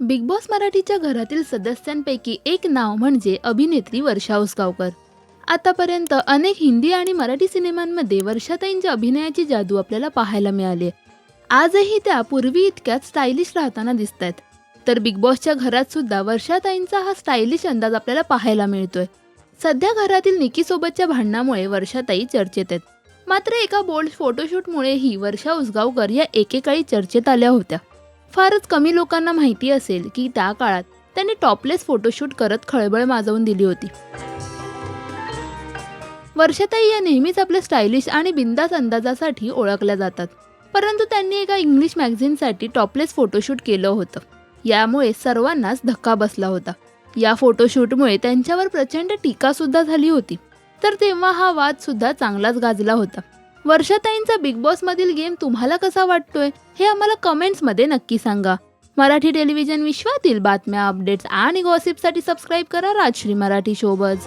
Big boss मराठीच्या घरातील सदस्यांपैकी एक नाव म्हणजे अभिनेत्री वर्षा उसगावकर. आतापर्यंत अनेक हिंदी आणि मराठी सिनेमांमध्ये वर्षाताईंच्या अभिनयाची जादू आपल्याला पाहायला मिळाली आजही त्या पूर्वी इतक्यात स्टायलिश राहताना दिसत आहेत तर बिग बॉसच्या घरात सुद्धा वर्षाताईंचा हा स्टायलिश अंदाज आपल्याला पाहायला मिळतोय. सध्या घरातील निकीसोबतच्या भांडणामुळे वर्षाताई चर्चेत आहेत. मात्र एका बोल्ड फोटोशूटमुळेही वर्षा उसगावकर या एकेकाळी चर्चेत आल्या होत्या. फारच कमी लोकांना माहिती असेल की त्या काळात त्यांनी टॉपलेस फोटोशूट करत खळबळ माजवून दिली होती. वर्षाताई या नेहमीच आपल्या स्टायलिश आणि बिंदास अंदाजासाठी ओळखल्या जातात. परंतु त्यांनी एका इंग्लिश मॅगझिनसाठी टॉपलेस फोटोशूट केलं होतं. यामुळे सर्वांनाच धक्का बसला होता. या फोटोशूटमुळे त्यांच्यावर प्रचंड टीकासुद्धा झाली होती. तर तेव्हा हा वाद सुद्धा चांगलाच गाजला होता. वर्षाताईंचा बिग बॉस मधील गेम तुम्हाला कसा वाटतोय हे आम्हाला कमेंट्समध्ये नक्की सांगा. मराठी टेलिव्हिजन विश्वातील बातम्या अपडेट्स आणि गॉसिपसाठी सबस्क्राईब करा राजश्री मराठी शोबज